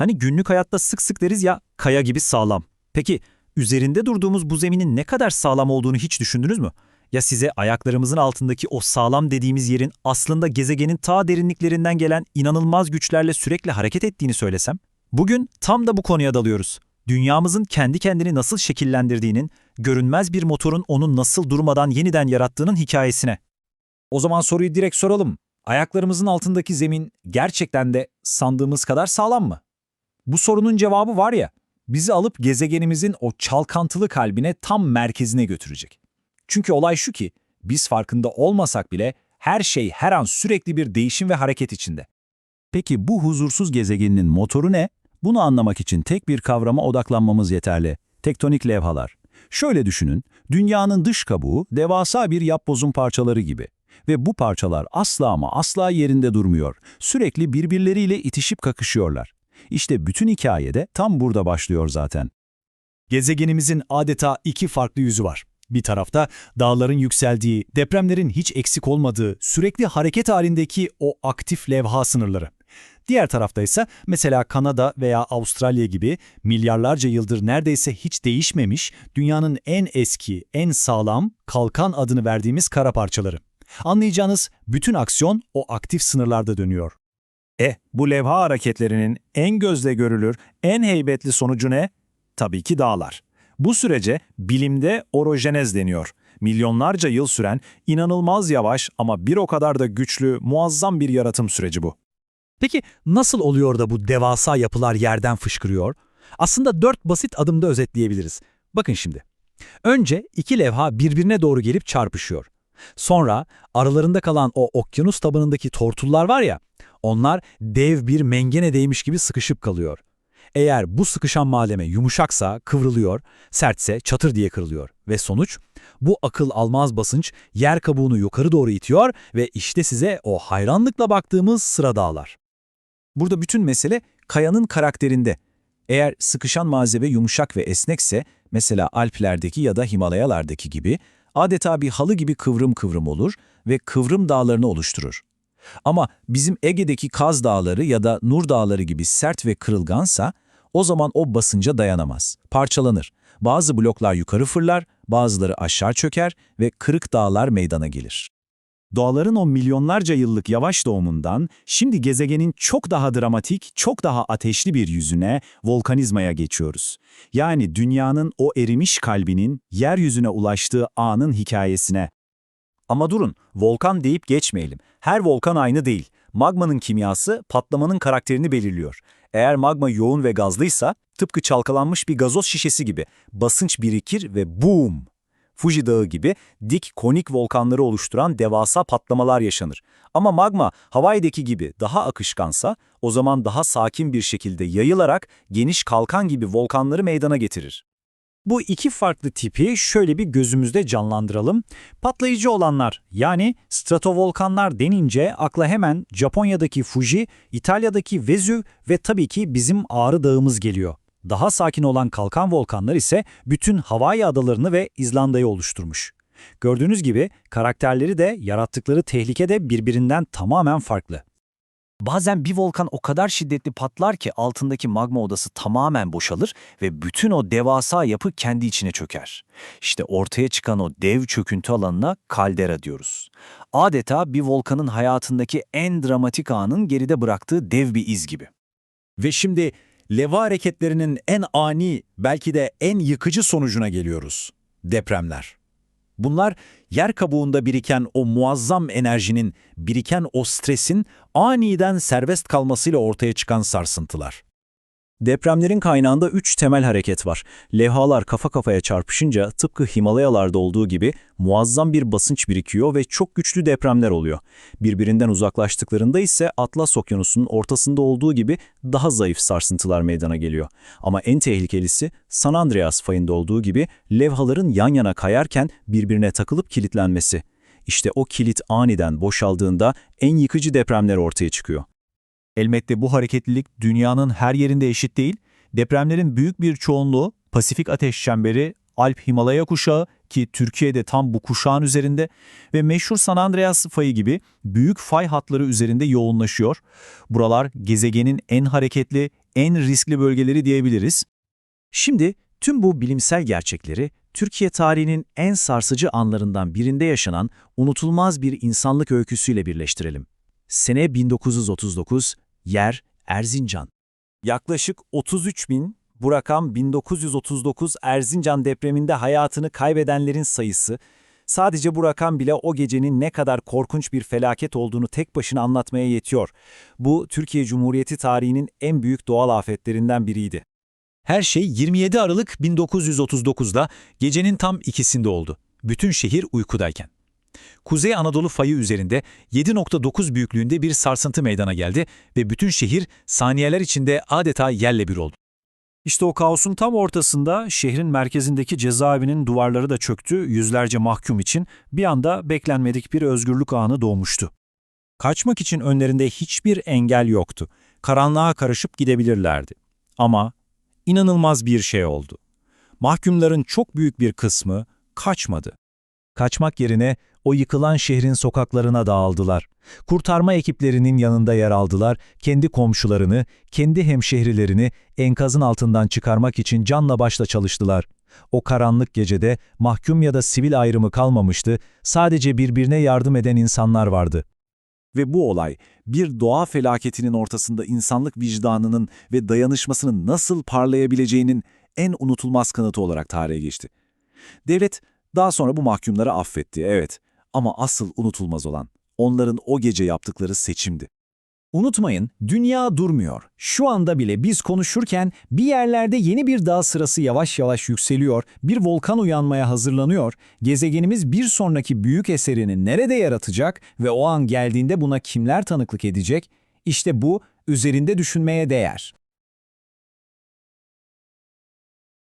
Hani günlük hayatta sık sık deriz ya kaya gibi sağlam. Peki üzerinde durduğumuz bu zeminin ne kadar sağlam olduğunu hiç düşündünüz mü? Ya size ayaklarımızın altındaki o sağlam dediğimiz yerin aslında gezegenin ta derinliklerinden gelen inanılmaz güçlerle sürekli hareket ettiğini söylesem? Bugün tam da bu konuya dalıyoruz. Dünyamızın kendi kendini nasıl şekillendirdiğinin, görünmez bir motorun onu nasıl durmadan yeniden yarattığının hikayesine. O zaman soruyu direkt soralım. Ayaklarımızın altındaki zemin gerçekten de sandığımız kadar sağlam mı? Bu sorunun cevabı var ya, bizi alıp gezegenimizin o çalkantılı kalbine tam merkezine götürecek. Çünkü olay şu ki, biz farkında olmasak bile her şey her an sürekli bir değişim ve hareket içinde. Peki bu huzursuz gezegenin motoru ne? Bunu anlamak için tek bir kavrama odaklanmamız yeterli. Tektonik levhalar. Şöyle düşünün, dünyanın dış kabuğu devasa bir yapbozun parçaları gibi. Ve bu parçalar asla ama asla yerinde durmuyor. Sürekli birbirleriyle itişip kakışıyorlar. İşte bütün hikayede tam burada başlıyor zaten. Gezegenimizin adeta iki farklı yüzü var. Bir tarafta dağların yükseldiği, depremlerin hiç eksik olmadığı, sürekli hareket halindeki o aktif levha sınırları. Diğer tarafta ise mesela Kanada veya Avustralya gibi milyarlarca yıldır neredeyse hiç değişmemiş dünyanın en eski, en sağlam kalkan adını verdiğimiz kara parçaları. Anlayacağınız bütün aksiyon o aktif sınırlarda dönüyor. E, bu levha hareketlerinin en gözle görülür, en heybetli sonucu ne? Tabii ki dağlar. Bu sürece bilimde orojenez deniyor. Milyonlarca yıl süren, inanılmaz yavaş ama bir o kadar da güçlü, muazzam bir yaratım süreci bu. Peki nasıl oluyor da bu devasa yapılar yerden fışkırıyor? Aslında dört basit adımda özetleyebiliriz. Bakın şimdi. Önce iki levha birbirine doğru gelip çarpışıyor. Sonra aralarında kalan o okyanus tabanındaki tortullar var ya, onlar dev bir mengenedeymiş gibi sıkışıp kalıyor. Eğer bu sıkışan malzeme yumuşaksa kıvrılıyor, sertse çatır diye kırılıyor. Ve sonuç? Bu akıl almaz basınç yer kabuğunu yukarı doğru itiyor ve işte size o hayranlıkla baktığımız sıra dağlar. Burada bütün mesele kayanın karakterinde. Eğer sıkışan malzeme yumuşak ve esnekse, mesela Alplerdeki ya da Himalayalardaki gibi, adeta bir halı gibi kıvrım kıvrım olur ve kıvrım dağlarını oluşturur. Ama bizim Ege'deki Kaz Dağları ya da Nur Dağları gibi sert ve kırılgansa, o zaman o basınca dayanamaz, parçalanır. Bazı bloklar yukarı fırlar, bazıları aşağı çöker ve kırık dağlar meydana gelir. Doğaların o milyonlarca yıllık yavaş doğumundan şimdi gezegenin çok daha dramatik, çok daha ateşli bir yüzüne, volkanizmaya geçiyoruz. Yani dünyanın o erimiş kalbinin yeryüzüne ulaştığı anın hikayesine. Ama durun, volkan deyip geçmeyelim. Her volkan aynı değil. Magmanın kimyası patlamanın karakterini belirliyor. Eğer magma yoğun ve gazlıysa, tıpkı çalkalanmış bir gazoz şişesi gibi basınç birikir ve boom! Fuji Dağı gibi dik konik volkanları oluşturan devasa patlamalar yaşanır. Ama magma Hawaii'deki gibi daha akışkansa o zaman daha sakin bir şekilde yayılarak geniş kalkan gibi volkanları meydana getirir. Bu iki farklı tipi şöyle bir gözümüzde canlandıralım. Patlayıcı olanlar yani stratovolkanlar denince akla hemen Japonya'daki Fuji, İtalya'daki Vezüv ve tabii ki bizim Ağrı Dağımız geliyor. Daha sakin olan kalkan volkanlar ise bütün Hawaii adalarını ve İzlanda'yı oluşturmuş. Gördüğünüz gibi karakterleri de yarattıkları tehlike de birbirinden tamamen farklı. Bazen bir volkan o kadar şiddetli patlar ki altındaki magma odası tamamen boşalır ve bütün o devasa yapı kendi içine çöker. İşte ortaya çıkan o dev çöküntü alanına kaldera diyoruz. Adeta bir volkanın hayatındaki en dramatik anın geride bıraktığı dev bir iz gibi. Ve şimdi leva hareketlerinin en ani, belki de en yıkıcı sonucuna geliyoruz. Depremler. Bunlar yer kabuğunda biriken o muazzam enerjinin, biriken o stresin aniden serbest kalmasıyla ortaya çıkan sarsıntılar. Depremlerin kaynağında üç temel hareket var. Levhalar kafa kafaya çarpışınca tıpkı Himalayalarda olduğu gibi muazzam bir basınç birikiyor ve çok güçlü depremler oluyor. Birbirinden uzaklaştıklarında ise Atlas Okyanusu'nun ortasında olduğu gibi daha zayıf sarsıntılar meydana geliyor. Ama en tehlikelisi San Andreas fayında olduğu gibi levhaların yan yana kayarken birbirine takılıp kilitlenmesi. İşte o kilit aniden boşaldığında en yıkıcı depremler ortaya çıkıyor. Elbette bu hareketlilik dünyanın her yerinde eşit değil. Depremlerin büyük bir çoğunluğu Pasifik Ateş Çemberi, Alp-Himalaya kuşağı ki Türkiye'de tam bu kuşağın üzerinde ve meşhur San Andreas fayı gibi büyük fay hatları üzerinde yoğunlaşıyor. Buralar gezegenin en hareketli, en riskli bölgeleri diyebiliriz. Şimdi tüm bu bilimsel gerçekleri Türkiye tarihinin en sarsıcı anlarından birinde yaşanan unutulmaz bir insanlık öyküsüyle birleştirelim. Sene 1939, yer Erzincan. Yaklaşık 33 bin, bu rakam 1939 Erzincan depreminde hayatını kaybedenlerin sayısı, sadece bu rakam bile o gecenin ne kadar korkunç bir felaket olduğunu tek başına anlatmaya yetiyor. Bu, Türkiye Cumhuriyeti tarihinin en büyük doğal afetlerinden biriydi. Her şey 27 Aralık 1939'da gecenin tam ikisinde oldu. Bütün şehir uykudayken. Kuzey Anadolu fayı üzerinde 7.9 büyüklüğünde bir sarsıntı meydana geldi ve bütün şehir saniyeler içinde adeta yerle bir oldu. İşte o kaosun tam ortasında şehrin merkezindeki cezaevinin duvarları da çöktü, yüzlerce mahkum için bir anda beklenmedik bir özgürlük anı doğmuştu. Kaçmak için önlerinde hiçbir engel yoktu. Karanlığa karışıp gidebilirlerdi. Ama inanılmaz bir şey oldu. Mahkumların çok büyük bir kısmı kaçmadı. Kaçmak yerine o yıkılan şehrin sokaklarına dağıldılar. Kurtarma ekiplerinin yanında yer aldılar, kendi komşularını, kendi hemşehrilerini enkazın altından çıkarmak için canla başla çalıştılar. O karanlık gecede mahkum ya da sivil ayrımı kalmamıştı, sadece birbirine yardım eden insanlar vardı. Ve bu olay bir doğa felaketinin ortasında insanlık vicdanının ve dayanışmasının nasıl parlayabileceğinin en unutulmaz kanıtı olarak tarihe geçti. Devlet daha sonra bu mahkumları affetti, evet. Ama asıl unutulmaz olan onların o gece yaptıkları seçimdi. Unutmayın, dünya durmuyor. Şu anda bile biz konuşurken bir yerlerde yeni bir dağ sırası yavaş yavaş yükseliyor, bir volkan uyanmaya hazırlanıyor, gezegenimiz bir sonraki büyük eserini nerede yaratacak ve o an geldiğinde buna kimler tanıklık edecek? İşte bu üzerinde düşünmeye değer.